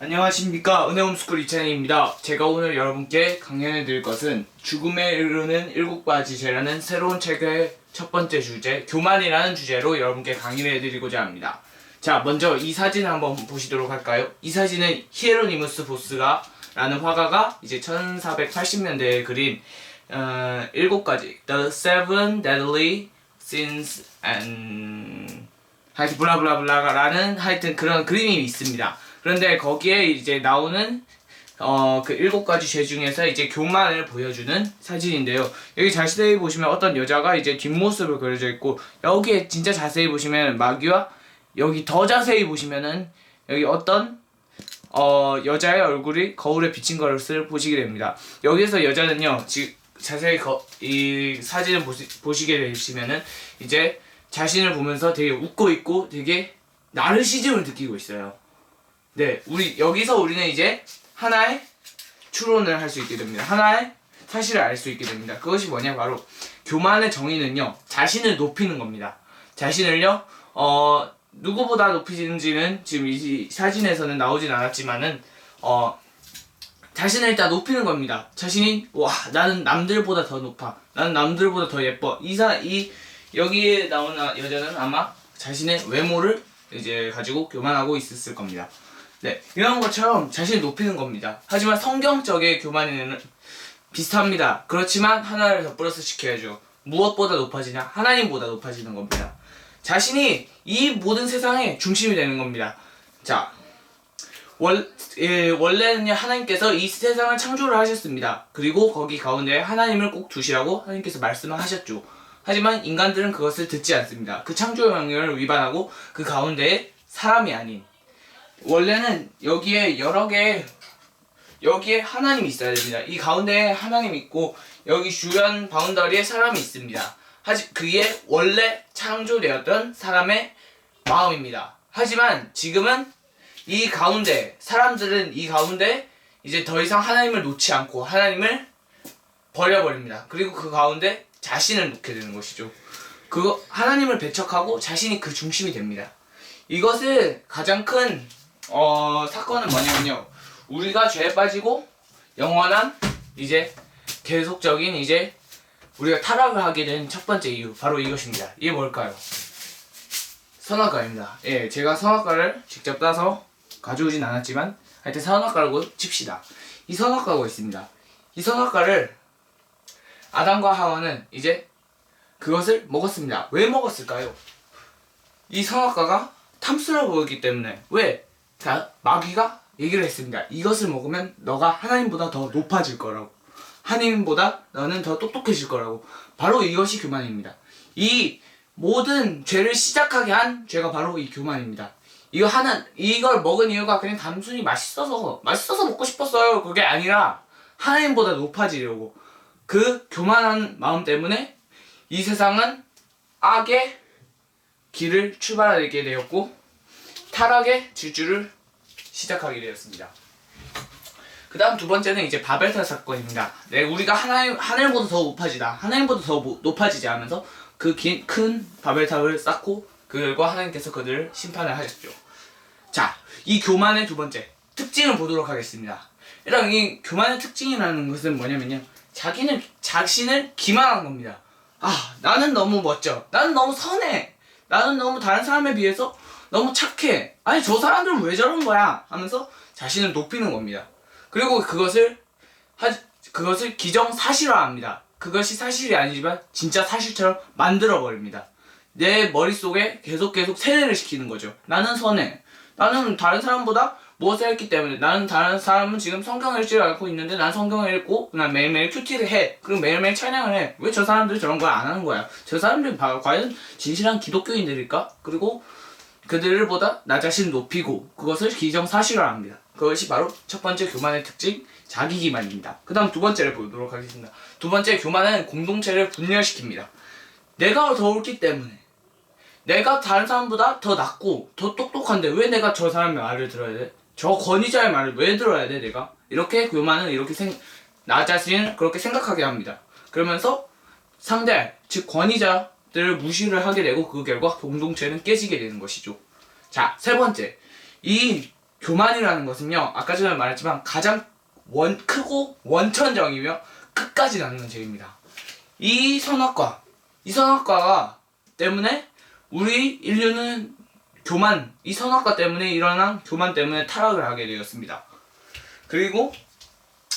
안녕하십니까 은혜홈스쿨 이찬희입니다. 제가 오늘 여러분께 강연해 드릴 것은 죽음에 이르는 일곱 가지 죄라는 새로운 책의 첫 번째 주제 교만이라는 주제로 여러분께 강의를 해드리고자 합니다. 자 먼저 이 사진을 한번 보시도록 할까요? 이 사진은 히에로니무스 보스가 라는 화가가 이제 1480년대에 그린 어, 일곱 가지 The Seven Deadly Sins and 하여튼 블라블라블라라는 하여튼 그런 그림이 있습니다. 그런데 거기에 이제 나오는 어 그 일곱 가지 죄 중에서 이제 교만을 보여주는 사진인데요. 여기 자세히 보시면 어떤 여자가 이제 뒷모습을 그려져 있고 여기에 진짜 자세히 보시면 마귀와 여기 더 자세히 보시면은 여기 어떤 어 여자의 얼굴이 거울에 비친 것을 보시게 됩니다. 여기서 여자는요 지금 자세히 거, 이 사진을 보시, 보시게 되시면은 이제 자신을 보면서 되게 웃고 있고 되게 나르시즘을 느끼고 있어요. 네, 우리 여기서 우리는 이제 하나의 추론을 할 수 있게 됩니다. 하나의 사실을 알 수 있게 됩니다. 그것이 뭐냐 바로 교만의 정의는요 자신을 높이는 겁니다. 자신을요 어 누구보다 높이는지는 지금 이 사진에서는 나오진 않았지만은 어 자신을 일단 높이는 겁니다. 자신이 와 나는 남들보다 더 높아. 나는 남들보다 더 예뻐. 이사 이 여기에 나오는 여자는 아마 자신의 외모를 이제 가지고 교만하고 있었을 겁니다. 네 이런 것처럼 자신을 높이는 겁니다. 하지만 성경적의 교만에는 비슷합니다. 그렇지만 하나를 더 플러스 시켜야죠. 무엇보다 높아지냐? 하나님보다 높아지는 겁니다. 자신이 이 모든 세상의 중심이 되는 겁니다. 자, 월, 예, 원래는요, 하나님께서 이 세상을 창조를 하셨습니다. 그리고 거기 가운데 하나님을 꼭 두시라고 하나님께서 말씀을 하셨죠. 하지만 인간들은 그것을 듣지 않습니다. 그 창조의 명령을 위반하고 그 가운데에 사람이 아닌, 원래는 여기에 여러 개의 여기에 하나님이 있어야 됩니다. 이 가운데에 하나님 있고 여기 주변 바운더리에 사람이 있습니다. 하지 그게 원래 창조되었던 사람의 마음입니다. 하지만 지금은 이 가운데 사람들은 이 가운데 이제 더 이상 하나님을 놓지 않고 하나님을 버려버립니다. 그리고 그 가운데 자신을 놓게 되는 것이죠. 그 하나님을 배척하고 자신이 그 중심이 됩니다. 이것을 가장 큰 어, 사건은 뭐냐면요. 우리가 죄에 빠지고 영원한 이제 계속적인 이제 우리가 타락을 하게 된 첫 번째 이유 바로 이것입니다. 이게 뭘까요? 선악과입니다. 예, 제가 선악과를 직접 따서 가져오진 않았지만 하여튼 선악과라고 칩시다. 이 선악과가 있습니다. 이 선악과를 아담과 하와는 이제 그것을 먹었습니다. 왜 먹었을까요? 이 선악과가 탐스러워 보였기 때문에 왜? 자, 마귀가 얘기를 했습니다. 이것을 먹으면 너가 하나님보다 더 높아질 거라고. 하나님보다 너는 더 똑똑해질 거라고. 바로 이것이 교만입니다. 이 모든 죄를 시작하게 한 죄가 바로 이 교만입니다. 이거 하나 이걸 먹은 이유가 그냥 단순히 맛있어서 맛있어서 먹고 싶었어요. 그게 아니라 하나님보다 높아지려고 그 교만한 마음 때문에 이 세상은 악의 길을 출발하게 되었고 타락의 질주를 시작하게 되었습니다. 그 다음 두 번째는 이제 바벨탑 사건입니다. 네, 우리가 하나님, 하늘보다 더 높아지다. 하나님보다 더 모- 높아지지 하면서 그 큰 바벨탑을 쌓고 그 결과 하나님께서 그들을 심판을 하셨죠. 자, 이 교만의 두 번째 특징을 보도록 하겠습니다. 일단 이 교만의 특징이라는 것은 뭐냐면요. 자기는 자신을 기만한 겁니다. 아, 나는 너무 멋져. 나는 너무 선해. 나는 너무 다른 사람에 비해서 너무 착해. 아니, 저 사람들은 왜 저런 거야? 하면서 자신을 높이는 겁니다. 그리고 그것을 하, 그것을 기정사실화합니다. 그것이 사실이 아니지만 진짜 사실처럼 만들어 버립니다. 내 머릿속에 계속 계속 세뇌를 시키는 거죠. 나는 선해. 나는 다른 사람보다 무엇을 했기 때문에 나는 다른 사람은 지금 성경을 읽지 않고 있는데 난 성경을 읽고 난 매일매일 큐티를 해. 그리고 매일매일 찬양을 해. 왜 저 사람들이 저런 걸 안 하는 거야? 저 사람들이 바- 과연 진실한 기독교인들일까? 그리고 그들보다 나 자신을 높이고 그것을 기정사실화합니다. 그것이 바로 첫 번째 교만의 특징 자기 기만입니다. 그 다음 두 번째를 보도록 하겠습니다. 두 번째 교만은 공동체를 분열시킵니다. 내가 더 옳기 때문에 내가 다른 사람보다 더 낫고 더 똑똑한데 왜 내가 저 사람의 말을 들어야 돼? 저 권위자의 말을 왜 들어야 돼 내가? 이렇게 교만은 이렇게 생, 나 자신을 그렇게 생각하게 합니다. 그러면서 상대 즉 권위자 들을 무시를 하게 되고 그 결과 공동체는 깨지게 되는 것이죠. 자, 세 번째. 이 교만이라는 것은요 아까 전에 말했지만 가장 원 크고 원천적이며 끝까지 남는 죄입니다. 이 선악과 이 선악과가 때문에 우리 인류는 교만 이 선악과 때문에 일어난 교만 때문에 타락을 하게 되었습니다. 그리고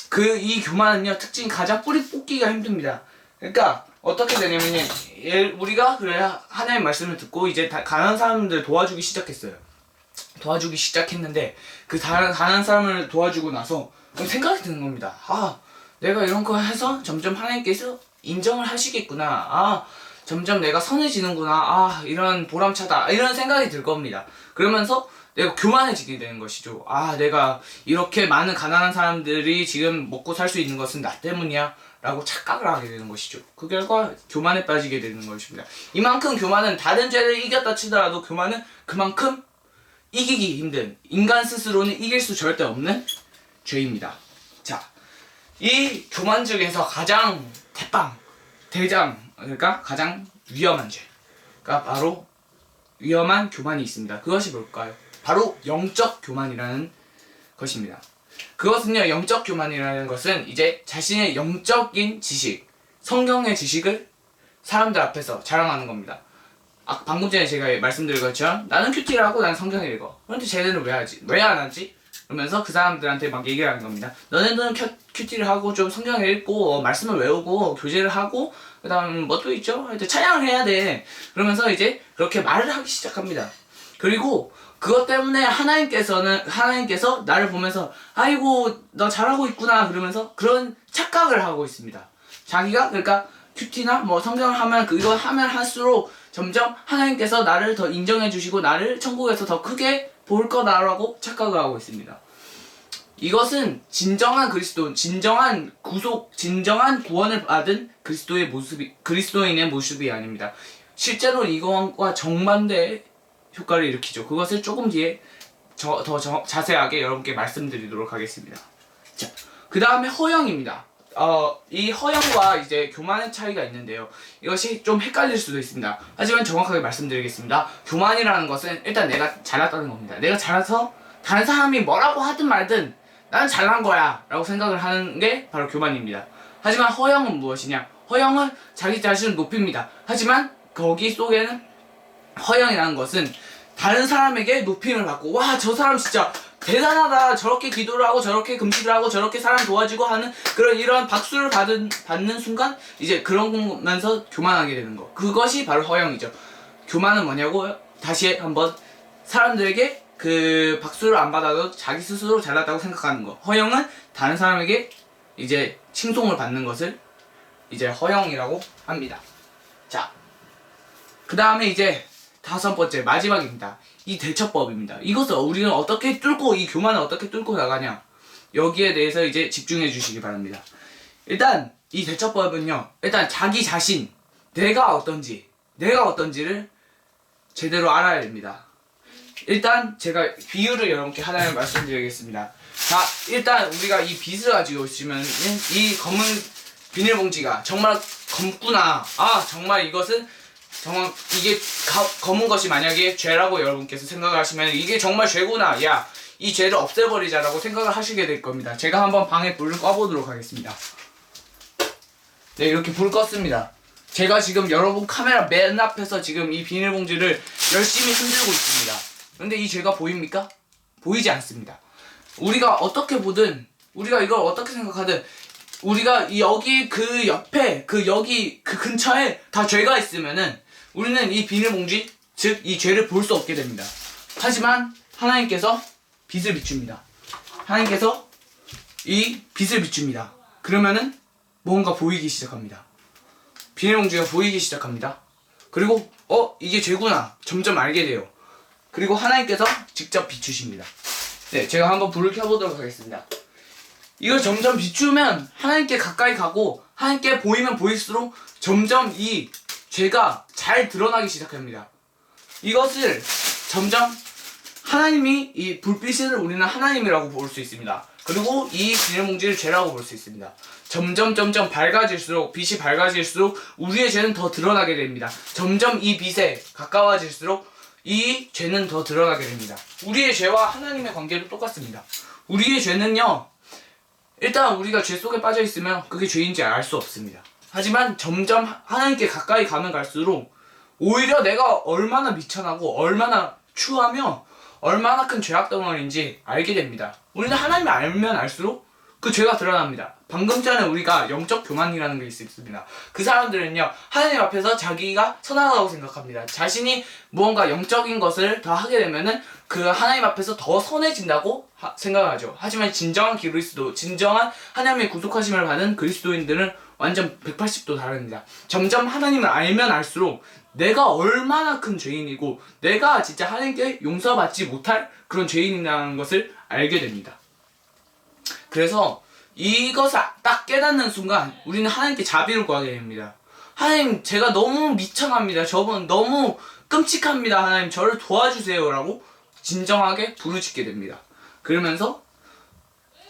그 이 교만은요 특징이 가장 뿌리 뽑기가 힘듭니다. 그러니까 어떻게 되냐면요 예, 우리가 그래 하나의 말씀을 듣고 이제 다, 가난한 사람들 도와주기 시작했어요. 도와주기 시작했는데 그 다른 가난한 사람을 도와주고 나서 생각이 드는 겁니다. 아 내가 이런 거 해서 점점 하나님께서 인정을 하시겠구나. 아 점점 내가 선해지는구나. 아 이런 보람차다. 이런 생각이 들 겁니다. 그러면서 내가 교만해지게 되는 것이죠. 아 내가 이렇게 많은 가난한 사람들이 지금 먹고 살 수 있는 것은 나 때문이야. 라고 착각을 하게 되는 것이죠. 그 결과 교만에 빠지게 되는 것입니다. 이만큼 교만은 다른 죄를 이겼다 치더라도 교만은 그만큼 이기기 힘든 인간 스스로는 이길 수 절대 없는 죄입니다. 자, 이 교만 중에서 가장 대빵 대장 그러니까 가장 위험한 죄가 바로 위험한 교만이 있습니다. 그것이 뭘까요? 바로 영적 교만이라는 것입니다. 그것은요 영적 교만이라는 것은 이제 자신의 영적인 지식, 성경의 지식을 사람들 앞에서 자랑하는 겁니다. 아, 방금 전에 제가 말씀드린 것처럼 나는 큐티를 하고 나는 성경을 읽어. 그런데 쟤네는 왜 하지? 왜 안 하지? 그러면서 그 사람들한테 막 얘기를 하는 겁니다. 너네는 큐, 큐티를 하고 좀 성경을 읽고 어, 말씀을 외우고 교제를 하고 그다음 뭐 또 있죠? 하여튼 찬양을 해야 돼. 그러면서 이제 그렇게 말을 하기 시작합니다. 그리고 그것 때문에 하나님께서는 하나님께서 나를 보면서 아이고 너 잘하고 있구나 그러면서 그런 착각을 하고 있습니다. 자기가 그러니까 큐티나 뭐 성경을 하면 그거 하면 할수록 점점 하나님께서 나를 더 인정해 주시고 나를 천국에서 더 크게 볼 거다라고 착각을 하고 있습니다. 이것은 진정한 그리스도, 진정한 구속, 진정한 구원을 받은 그리스도의 모습이 그리스도인의 모습이 아닙니다. 실제로 이것과 정반대의 효과를 일으키죠. 그것을 조금 뒤에 저, 더 저- 자세하게 여러분께 말씀드리도록 하겠습니다. 자, 그 다음에 허영입니다. 어, 이 허영과 이제 교만의 차이가 있는데요. 이것이 좀 헷갈릴 수도 있습니다. 하지만 정확하게 말씀드리겠습니다. 교만이라는 것은 일단 내가 잘났다는 겁니다. 내가 잘나서 다른 사람이 뭐라고 하든 말든 나는 잘난 거야 라고 생각을 하는 게 바로 교만입니다. 하지만 허영은 무엇이냐? 허영은 자기 자신을 높입니다. 하지만 거기 속에는 허영이라는 것은 다른 사람에게 높임을 받고 와 저 사람 진짜 대단하다. 저렇게 기도를 하고 저렇게 금식을 하고 저렇게 사람 도와주고 하는 그런 이런 박수를 받은 받는 순간 이제 그러면서 교만하게 되는 거. 그것이 바로 허영이죠. 교만은 뭐냐고 다시 한번 사람들에게 그 박수를 안 받아도 자기 스스로 잘났다고 생각하는 거. 허영은 다른 사람에게 이제 칭송을 받는 것을 이제 허영이라고 합니다. 자 그 다음에 이제 다섯 번째 마지막입니다. 이 대처법입니다. 이것을 우리는 어떻게 뚫고 이 교만을 어떻게 뚫고 나가냐 여기에 대해서 이제 집중해 주시기 바랍니다. 일단 이 대처법은요. 일단 자기 자신 내가 어떤지 내가 어떤지를 제대로 알아야 됩니다. 일단 제가 비유를 여러분께 하나를 말씀드리겠습니다. 자 일단 우리가 이 빗을 가지고 있으면 이 검은 비닐봉지가 정말 검구나 아 정말 이것은 정말 이게 가- 검은 것이 만약에 죄라고 여러분께서 생각을 하시면 이게 정말 죄구나. 야 이 죄를 없애버리자라고 생각을 하시게 될 겁니다. 제가 한번 방에 불을 꺼보도록 하겠습니다. 네 이렇게 불 껐습니다. 제가 지금 여러분 카메라 맨 앞에서 지금 이 비닐봉지를 열심히 흔들고 있습니다. 근데 이 죄가 보입니까? 보이지 않습니다. 우리가 어떻게 보든 우리가 이걸 어떻게 생각하든 우리가 이 여기 그 옆에 그 여기 그 근처에 다 죄가 있으면은 우리는 이 비닐봉지 즉 이 죄를 볼 수 없게 됩니다. 하지만 하나님께서 빛을 비춥니다. 하나님께서 이 빛을 비춥니다. 그러면은 뭔가 보이기 시작합니다. 비닐봉지가 보이기 시작합니다. 그리고 어 이게 죄구나 점점 알게 돼요. 그리고 하나님께서 직접 비추십니다. 네, 제가 한번 불을 켜보도록 하겠습니다. 이걸 점점 비추면 하나님께 가까이 가고 하나님께 보이면 보일수록 점점 이 죄가 잘 드러나기 시작합니다. 이것을 점점 하나님이 이 불빛을 우리는 하나님이라고 볼 수 있습니다. 그리고 이 비닐봉지를 죄라고 볼 수 있습니다. 점점 점점 밝아질수록 빛이 밝아질수록 우리의 죄는 더 드러나게 됩니다. 점점 이 빛에 가까워질수록 이 죄는 더 드러나게 됩니다. 우리의 죄와 하나님의 관계도 똑같습니다. 우리의 죄는요, 일단 우리가 죄 속에 빠져 있으면 그게 죄인지 알 수 없습니다. 하지만 점점 하나님께 가까이 가면 갈수록 오히려 내가 얼마나 미천하고 얼마나 추하며 얼마나 큰 죄악 덩어리인지 알게 됩니다. 우리는 하나님을 알면 알수록 그 죄가 드러납니다. 방금 전에 우리가 영적 교만이라는 게 있습니다. 그 사람들은요, 하나님 앞에서 자기가 선하다고 생각합니다. 자신이 무언가 영적인 것을 더 하게 되면은 그 하나님 앞에서 더 선해진다고 하- 생각하죠. 하지만 진정한 그리스도, 진정한 하나님의 구속하심을 받은 그리스도인들은 완전 180도 다릅니다. 점점 하나님을 알면 알수록 내가 얼마나 큰 죄인이고 내가 진짜 하나님께 용서받지 못할 그런 죄인이라는 것을 알게 됩니다. 그래서 이것을 딱 깨닫는 순간 우리는 하나님께 자비를 구하게 됩니다. 하나님 제가 너무 미천합니다. 저분 너무 끔찍합니다. 하나님 저를 도와주세요라고 진정하게 부르짖게 됩니다. 그러면서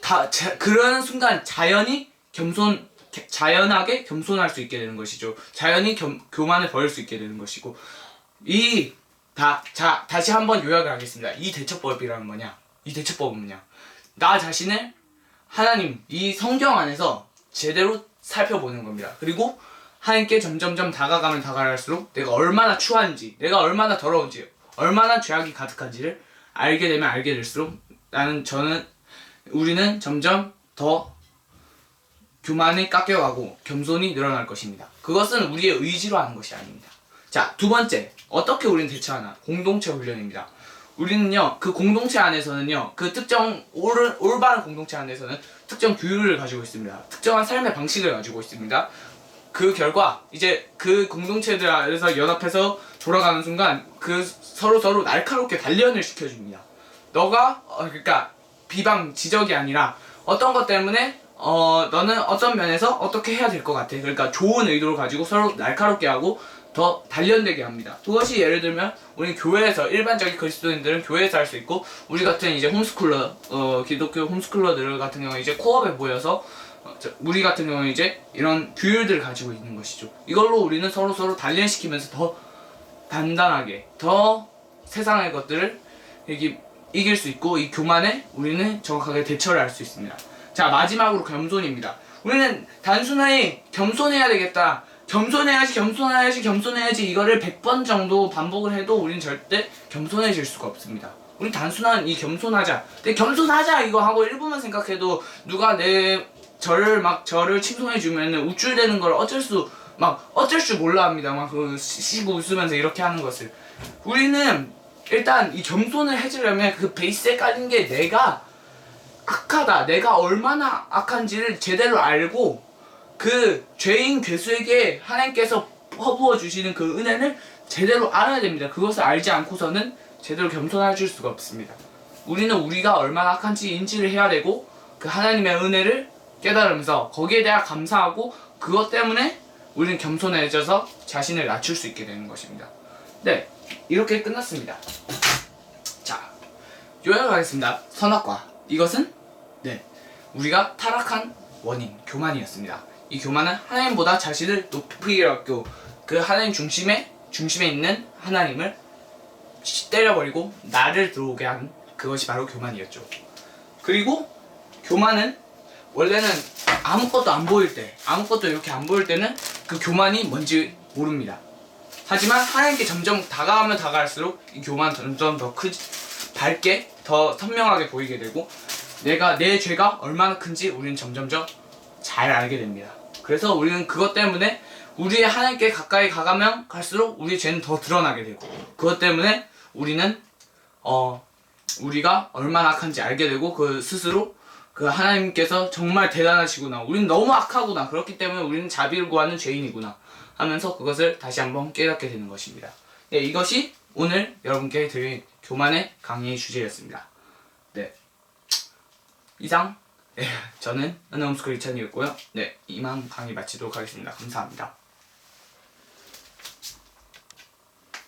다 자, 그러는 순간 자연이 겸손 개- 자연하게 겸손할 수 있게 되는 것이죠. 자연이 겸, 교만을 버릴 수 있게 되는 것이고 이 다, 자, 다시 한번 요약을 하겠습니다. 이 대처법이란 뭐냐? 이 대처법은 뭐냐? 나 자신을 하나님, 이 성경 안에서 제대로 살펴보는 겁니다. 그리고 하나님께 점점점 다가가면 다가갈수록 내가 얼마나 추한지, 내가 얼마나 더러운지, 얼마나 죄악이 가득한지를 알게 되면 알게 될수록 나는, 저는, 우리는 점점 더 교만이 깎여가고 겸손이 늘어날 것입니다. 그것은 우리의 의지로 하는 것이 아닙니다. 자, 두 번째. 어떻게 우리는 대처하나? 공동체 훈련입니다. 우리는요, 그 공동체 안에서는요, 그 특정 올, 올바른 공동체 안에서는 특정 교육을 가지고 있습니다. 특정한 삶의 방식을 가지고 있습니다. 그 결과, 이제 그 공동체들 안에서 연합해서 돌아가는 순간, 그 서로 서로 날카롭게 단련을 시켜줍니다. 너가, 어, 그러니까, 비방, 지적이 아니라, 어떤 것 때문에, 어, 너는 어떤 면에서 어떻게 해야 될 것 같아. 그러니까 좋은 의도를 가지고 서로 날카롭게 하고, 더 단련되게 합니다. 그것이 예를 들면 우리 교회에서 일반적인 그리스도인들은 교회에서 할 수 있고 우리 같은 이제 홈스쿨러 어, 기독교 홈스쿨러들 같은 경우 이제 코업에 모여서 어, 저- 우리 같은 경우 이제 이런 규율들을 가지고 있는 것이죠. 이걸로 우리는 서로 서로 단련시키면서 더 단단하게 더 세상의 것들을 이길 수 있고 이 교만에 우리는 정확하게 대처를 할 수 있습니다. 자 마지막으로 겸손입니다. 우리는 단순하게 겸손해야 되겠다. 겸손해야지 겸손해야지 겸손해야지 이거를 100번 정도 반복을 해도 우리는 절대 겸손해질 수가 없습니다. 우리 단순한 이 겸손하자. 근데 겸손하자 이거 하고 1분만 생각해도 누가 내 저를 막 저를 칭송해 주면 우쭐대는 걸 어쩔 수 막 어쩔 줄 몰라 합니다. 막 그 시고 웃으면서 이렇게 하는 것을 우리는 일단 이 겸손을 해주려면 그 베이스에 깔린 게 내가 악하다. 내가 얼마나 악한지를 제대로 알고 그 죄인 괴수에게 하나님께서 허부어 주시는 그 은혜를 제대로 알아야 됩니다. 그것을 알지 않고서는 제대로 겸손할 수가 없습니다. 우리는 우리가 얼마나 악한지 인지를 해야 되고 그 하나님의 은혜를 깨달으면서 거기에 대해 감사하고 그것 때문에 우리는 겸손해져서 자신을 낮출 수 있게 되는 것입니다. 네, 이렇게 끝났습니다. 자, 요약하겠습니다. 선악과 이것은 네 우리가 타락한 원인 교만이었습니다. 이 교만은 하나님보다 자신을 높이 여겼고 그 하나님 중심에 중심에 있는 하나님을 치- 때려버리고 나를 들어오게 한 그것이 바로 교만이었죠. 그리고 교만은 원래는 아무것도 안 보일 때, 아무것도 이렇게 안 보일 때는 그 교만이 뭔지 모릅니다. 하지만 하나님께 점점 다가가면 다가갈수록 이 교만은 점점 더 크지, 밝게, 더 선명하게 보이게 되고 내가 내 죄가 얼마나 큰지 우리는 점점점 잘 알게 됩니다. 그래서 우리는 그것 때문에 우리의 하나님께 가까이 가가면 갈수록 우리의 죄는 더 드러나게 되고 그것 때문에 우리는 어 우리가 얼마나 악한지 알게 되고 그 스스로 그 하나님께서 정말 대단하시구나. 우리는 너무 악하구나. 그렇기 때문에 우리는 자비를 구하는 죄인이구나. 하면서 그것을 다시 한번 깨닫게 되는 것입니다. 네, 이것이 오늘 여러분께 드린 교만의 강의의 주제였습니다. 네. 이상 네, 저는 은혜홈스쿨 2000이었고요. 네, 이만 강의 마치도록 하겠습니다. 감사합니다.